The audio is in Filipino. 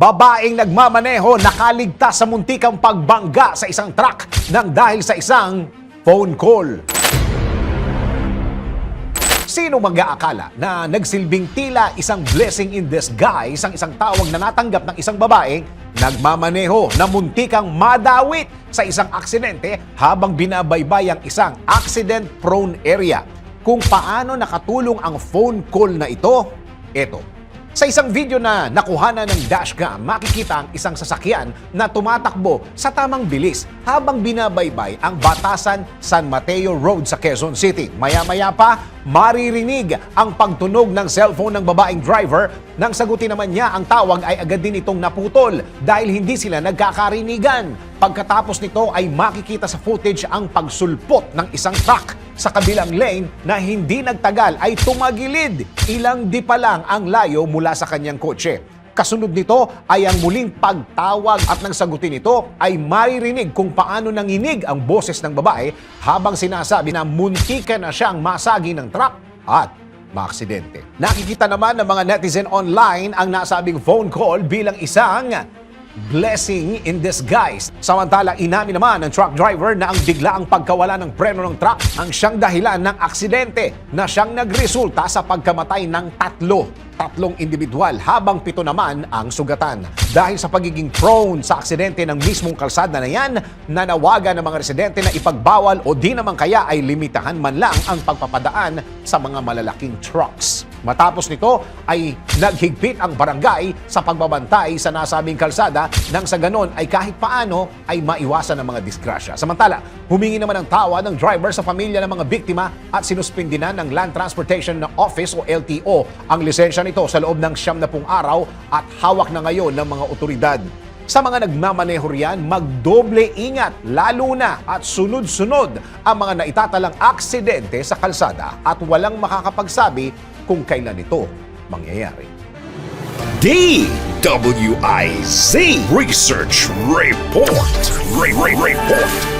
Babaeng nagmamaneho nakaligtas sa muntikang pagbangga sa isang truck nang dahil sa isang phone call. Sino mag-aakala na nagsilbing tila isang blessing in disguise ang isang tawag na natanggap ng isang babaeng nagmamaneho na muntikang madawit sa isang aksidente habang binabaybay ang isang accident-prone area. Kung paano nakatulong ang phone call na ito, eto. Sa isang video na nakuhanan ng dashcam, makikita ang isang sasakyan na tumatakbo sa tamang bilis habang binabaybay ang batasan San Mateo Road sa Quezon City. Maya-maya pa, maririnig ang pagtunog ng cellphone ng babaeng driver nang sagutin naman niya ang tawag ay agad din itong naputol dahil hindi sila nagkakarinigan. Pagkatapos nito ay makikita sa footage ang pagsulpot ng isang truck sa kabilang lane na hindi nagtagal ay tumagilid. Ilang di pa lang ang layo mula sa kanyang kotse. Kasunod nito ay ang muling pagtawag at nang sagutin ito ay maririnig kung paano nanginig ang boses ng babae habang sinasabi na muntika na siyang masagi ng truck at maaksidente. Nakikita naman ng mga netizen online ang nasabing phone call bilang isang blessing in disguise. Samantalang inamin naman ng truck driver na ang biglaang pagkawala ng preno ng truck ang siyang dahilan ng aksidente na siyang nagresulta sa pagkamatay ng tatlo tatlong individual habang pito naman ang sugatan. Dahil sa pagiging prone sa aksidente ng mismong kalsada na yan, nanawagan ng mga residente na ipagbawal o di naman kaya ay limitahan man lang ang pagpapadaan sa mga malalaking trucks. Matapos nito ay naghigpit ang barangay sa pagbabantay sa nasabing kalsada nang sa ganon ay kahit paano ay maiwasan ang mga disgrasya. Samantala, humingi naman ng tawa ng driver sa pamilya ng mga biktima at sinuspindinan ng Land Transportation Office o LTO ang lisensya nito sa loob ng siyam na pung araw at hawak na ngayon ng mga otoridad. Sa mga nagmamaneho riyan, magdoble ingat lalo na at sunod-sunod ang mga naitatalang aksidente sa kalsada at walang makakapagsabi kung kailan ito mangyayari. DWIZ Research Report. Re- Re- Report.